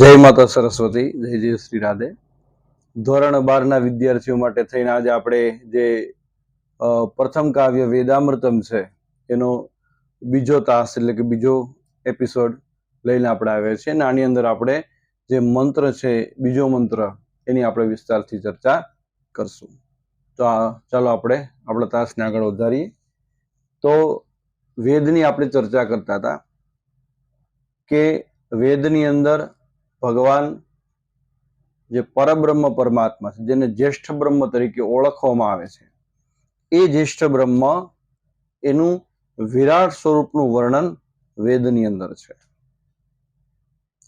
જય માતા સરસ્વતી, જય જય શ્રી રાધે. ધોરણ બારના વિદ્યાર્થીઓ માટે થઈને આજે આપણે જે પ્રથમ કાવ્ય વેદામૃતમ છે, એનો બીજો તાસ એટલે કે બીજો એપિસોડ લઈને આપણે આવ્યા છીએ. અને આની અંદર આપણે જે મંત્ર છે, બીજો મંત્ર, એની આપણે વિસ્તારથી ચર્ચા કરશું. તો આ, ચાલો આપણે આપણા તાસને આગળ વધારીએ. તો વેદની આપણે ચર્ચા કરતા હતા કે વેદની અંદર ભગવાન જે પરબ્રહ્મ પરમાત્મા છે, જેને જ્યેષ્ઠ બ્રહ્મ તરીકે ઓળખવામાં આવે છે, એ જ્યેષ્ઠ બ્રહ્મ એનું વિરાટ સ્વરૂપનું વર્ણન વેદની અંદર છે.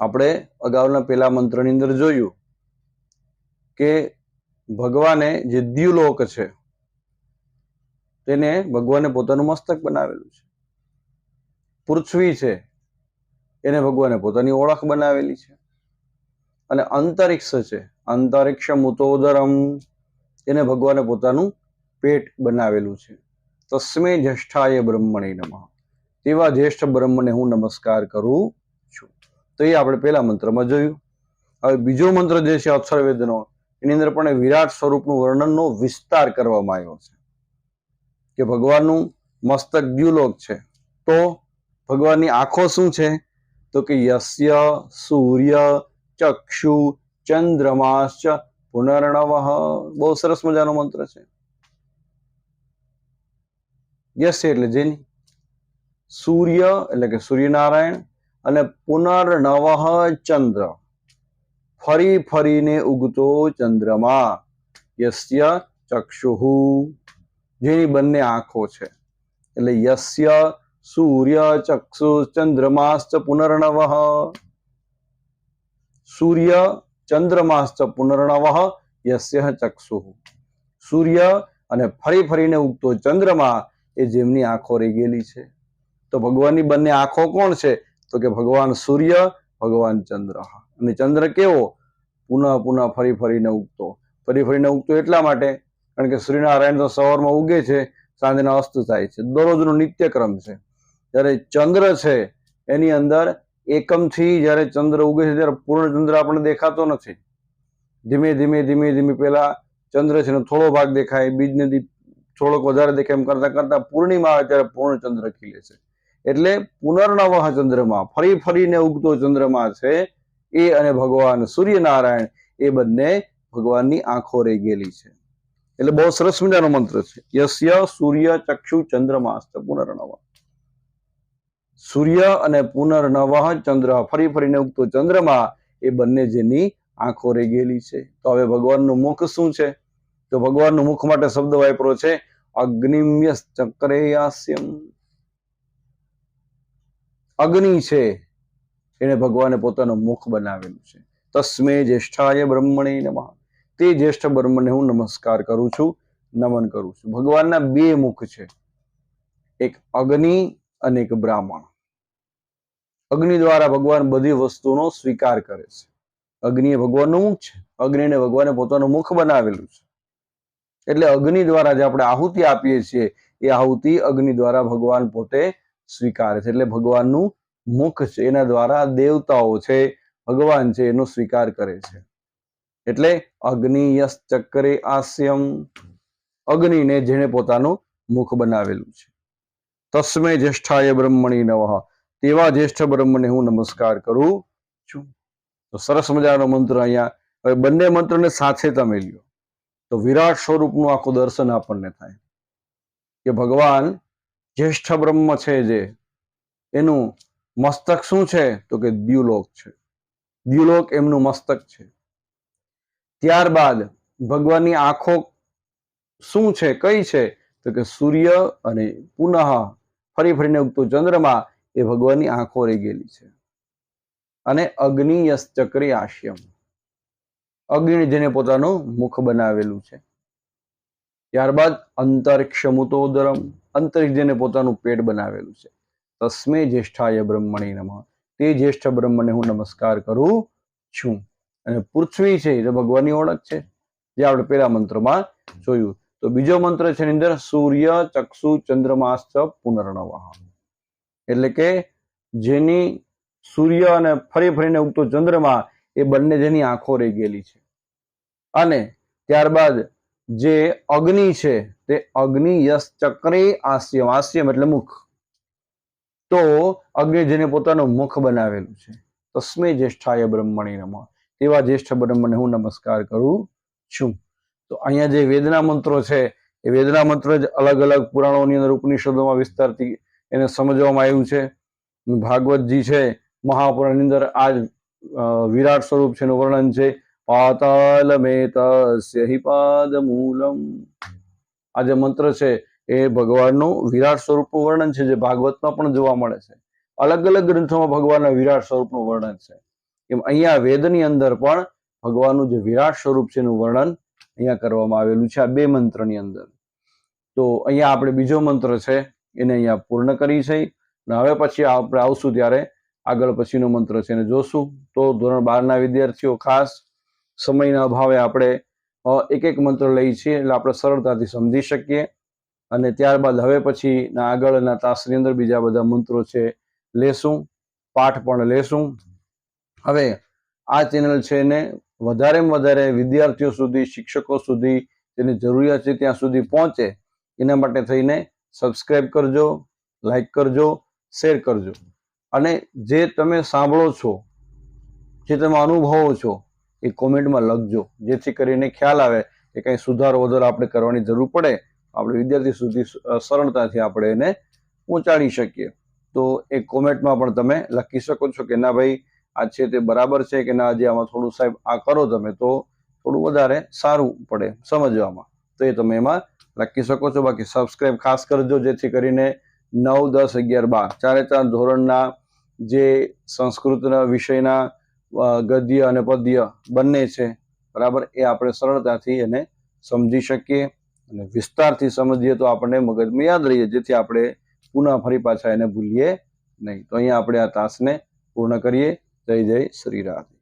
આપણે અગાઉના પેલા મંત્રની અંદર જોયું કે ભગવાને જે દ્યુલોક છે, તેને ભગવાને પોતાનું મસ્તક બનાવેલું છે. પૃથ્વી છે, એને ભગવાને પોતાની ઓળખ બનાવેલી છે. અને અંતરિક્ષ છે. અંતરિક્ષ મુતોદરમ એને ભગવાને પોતાનું પેટ બનાવેલું છે. તસ્મે જ્યેષ્ઠાય બ્રહ્મણે નમઃ. તેવા જ્યેષ્ઠ બ્રહ્મને હું નમસ્કાર કરું છું. તો એ આપણે પહેલા મંત્રમાં જોયું. હવે બીજો મંત્ર જે છે અથર્વેદનો એની અંદર પણ વિરાટ સ્વરૂપનું વર્ણનનો વિસ્તાર કરવામાં આવ્યો છે. કે ભગવાનનું મસ્તક દ્યુલોક છે. તો ભગવાનની આંખો શું છે? તો કે યસ્ય સૂર્ય ચક્ષુ ચંદ્રમાશ્ચ પુનર્ણવ. બહુ સરસ મજાનો મંત્ર છે. યશ એટલે જેની? સૂર્ય એટલે કે સૂર્યનારાયણ અને પુનર્નવ ચંદ્ર. ફરી ફરીને ઉગતો ચંદ્રમા. યસ્ય ચક્ષુ જેની બંને આંખો છે. એટલે યસ્ય સૂર્ય ચક્ષુ ચંદ્રમાસ્ત પુનર્નવ સૂર્ય ચંદ્રમાસ્ત પુનર્ણવ યસ્ય ચક્ષુ સૂર્ય અને ફરી ફરીને ઉગતો ચંદ્રમા એ જેમની આંખો રહી ગયેલી છે. તો ભગવાનની બંને આંખો કોણ છે? તો કે ભગવાન સૂર્ય, ભગવાન ચંદ્ર. અને ચંદ્ર કેવો? પુનઃ પુનઃ ફરી ફરીને ઉગતો. ફરી ફરીને ઉગતો એટલા માટે, કારણ કે સૂર્યનારાયણ તો સવારમાં ઉગે છે, સાંજના અસ્ત થાય છે. દરરોજનો નિત્યક્રમ છે. જ્યારે ચંદ્ર છે, એની અંદર એકમથી જ્યારે ચંદ્ર ઉગે છે ત્યારે પૂર્ણ ચંદ્ર આપણને દેખાતો નથી. ધીમે ધીમે ધીમે ધીમે પેલા ચંદ્ર છે થોડો ભાગ દેખાય બીજને થોડોક વધારે દેખાય એમ કરતા કરતા પૂર્ણિમા આવે ત્યારે પૂર્ણ ચંદ્ર ખીલે છે. એટલે પુનર્નવ ચંદ્રમા, ફરી ફરીને ઉગતો ચંદ્રમા છે એ અને ભગવાન સૂર્યનારાયણ, એ બંને ભગવાનની આંખો રહી ગયેલી છે. એટલે બહુ સરસ મજાનો મંત્ર છે. યસ્ય સૂર્ય ચક્ષુ ચંદ્રમાસ્ત પુનર્નવ સૂર્ય અને પુનર્નવહ ચંદ્ર ફરી ફરીને ઉગતો ચંદ્રમાં એ બંને જેની આંખો રહી ગયેલી છે. તો હવે ભગવાનનું મુખ શું છે? તો ભગવાનનું મુખ માટે શબ્દ વાપરો છે અગ્નિમ્ય ચક્રેયાસ્યમ. અગ્નિ છે, એને ભગવાને પોતાનું મુખ બનાવેલું છે. તસ્મે જ્યેષ્ઠાય બ્રહ્મણે નમઃ. તે જ્યેષ્ઠ બ્રહ્મને હું નમસ્કાર કરું છું, નમન કરું છું. ભગવાનના બે મુખ છે. એક અગ્નિ અને એક બ્રાહ્મણ. અગ્નિ દ્વારા ભગવાન બધી વસ્તુનો સ્વીકાર કરે છે. અગ્નિ એ ભગવાનનું મુખ છે. અગ્નિને ભગવાને પોતાનું મુખ બનાવેલું છે. એટલે અગ્નિ દ્વારા જે આપણે આહુતિ આપીએ છીએ, એ આહુતિ અગ્નિ દ્વારા ભગવાન પોતે સ્વીકારે છે. એટલે ભગવાનનું મુખ છે. એના દ્વારા દેવતાઓ છે, ભગવાન છે, એનો સ્વીકાર કરે છે. એટલે અગ્નિ યશ ચક્રે આસ્યમ. અગ્નિને જેને પોતાનું મુખ બનાવેલું છે. તસ્મે જ્યેષ્ઠાય બ્રહ્મણી નવઃ તેવા જ્યેષ્ઠ બ્રહ્મને હું નમસ્કાર કરું છું. તો સરસ મજાનો મંત્ર અહીંયા. હવે બંને મંત્રને સાથે તમે લ્યો. તો વિરાટ સ્વરૂપનું આખું દર્શન આપણને થાય. કે ભગવાન જ્યેષ્ઠ બ્રહ્મ છે જે, એનું મસ્તક શું છે? તો કે દ્યુલોક છે. દ્યુલોક એમનું મસ્તક છે. ત્યારબાદ ભગવાનની આંખો શું છે? કઈ છે? તો કે સૂર્ય અને પુનઃ ફરી ફરીને ઉગતો ચંદ્રમા એ ભગવાનની આંખો રહી ગયેલી છે. અને અગ્નિયસ ચક્રી આશ્યમ અગ્નિ જેને પોતાનું મુખ બનાવેલું છે. ત્યારબાદ અંતરિક્ષ મુતોદરમ, અંતરિક્ષ જેને પોતાનું પેટ બનાવેલું છે. તસ્મે જ્યેષ્ઠાય બ્રહ્મણી નમઃ. તે જ્યેષ્ઠ બ્રહ્મને હું નમસ્કાર કરું છું. અને પૃથ્વી છે એ ભગવાનની ઓળખ છે. જે આપણે પેલા મંત્રમાં જોયું. તો બીજો મંત્ર છે એની અંદર સૂર્ય, ચક્ષુ, ચંદ્રમાસ્ત પુનર્ણવાહ એટલે કે જેની સૂર્ય અને ફરી ફરીને ઉગતો ચંદ્રમા એ બંને જેની આંખો રહી ગયેલી છે. અને ત્યારબાદ જે અગ્નિ છે તે અગ્નિ યશ ચક્રે આસ્યમ આસ્યમ એટલે મુખ. તો અગ્નિ જેને પોતાનું મુખ બનાવેલું છે. તસ્મે જ્યેષ્ઠાય બ્રહ્મણી નમઃ. તેવા જ્યેષ્ઠ બ્રહ્મને હું નમસ્કાર કરું છું. તો અહીંયા જે વેદના મંત્રો છે, એ વેદના મંત્ર જ અલગ અલગ પુરાણોની અંદર ઉપનિષદોમાં વિસ્તારથી એને સમજવામાં આવ્યું છે. ભાગવતજી છે, મહાપુરાણની અંદર આ વિરાટ સ્વરૂપ છે એનું વર્ણન છે, પાતાલ મેતસ્ય હિ મૂલમ. આ જે મંત્ર છે, એ ભગવાનનું વિરાટ સ્વરૂપનું વર્ણન છે, જે ભાગવતમાં પણ જોવા મળે છે. અલગ અલગ ગ્રંથોમાં ભગવાનના વિરાટ સ્વરૂપનું વર્ણન છે. એમ અહીંયા વેદની અંદર પણ ભગવાનનું જે વિરાટ સ્વરૂપ છે એનું વર્ણન અહીંયા કરવામાં આવેલું છે આ બે મંત્રની અંદર. તો અહીંયા આપણે બીજો મંત્ર છે, એને અહીંયા પૂર્ણ કરી છે. અને હવે પછી આપણે આવશું ત્યારે આગળ પછીનો મંત્ર છે એને જોશું. તો ધોરણ બારના વિદ્યાર્થીઓ, ખાસ સમયના અભાવે આપણે એક એક મંત્ર લઈ છીએ એટલે આપણે સરળતાથી સમજી શકીએ. અને ત્યારબાદ હવે પછીના આગળના તાસની અંદર બીજા બધા મંત્રો છે લેશું, પાઠ પણ લેશું. હવે આ ચેનલ છે એને વધારેમાં વધારે વિદ્યાર્થીઓ સુધી, શિક્ષકો સુધી તેની જરૂરિયાત છે ત્યાં સુધી પહોંચે, એના માટે થઈને સબસ્ક્રાઈબ કરજો લાઈક કરજો શેર કરજો. અને જે તમે સાંભળો છો, જે તમે અનુભવો છો, એ કોમેન્ટમાં લખજો. જેથી કરીને ખ્યાલ આવે કે કંઈ સુધારો વધારો આપણે કરવાની જરૂર પડે. આપણે વિદ્યાર્થી સુધી સરળતાથી આપણે એને પહોંચાડી શકીએ. તો એ કોમેન્ટમાં પણ તમે લખી શકો છો કે ના ભાઈ આ છે તે બરાબર છે કે ના, જે આમાં થોડું સાહેબ આ કરો તમે, તો થોડું વધારે સારું પડે સમજવામાં. તો એ તમે એમાં લખી શકો છો. બાકી સબસ્ક્રાઇબ ખાસ કરજો, જેથી કરીને નવ, દસ, અગિયાર, બાર, ચારે ચાર ધોરણના જે સંસ્કૃતના વિષયના ગદ્ય અને પદ્ય બંને છે, બરાબર, એ આપણે સરળતાથી એને સમજી શકીએ અને વિસ્તારથી સમજીએ તો આપણને મગજમાં યાદ રહીએ, જેથી આપણે પુનઃ ફરી પાછા એને ભૂલીએ નહીં. તો અહીંયા આપણે આ તાસને પૂર્ણ કરીએ. જય જય શ્રી રાધે.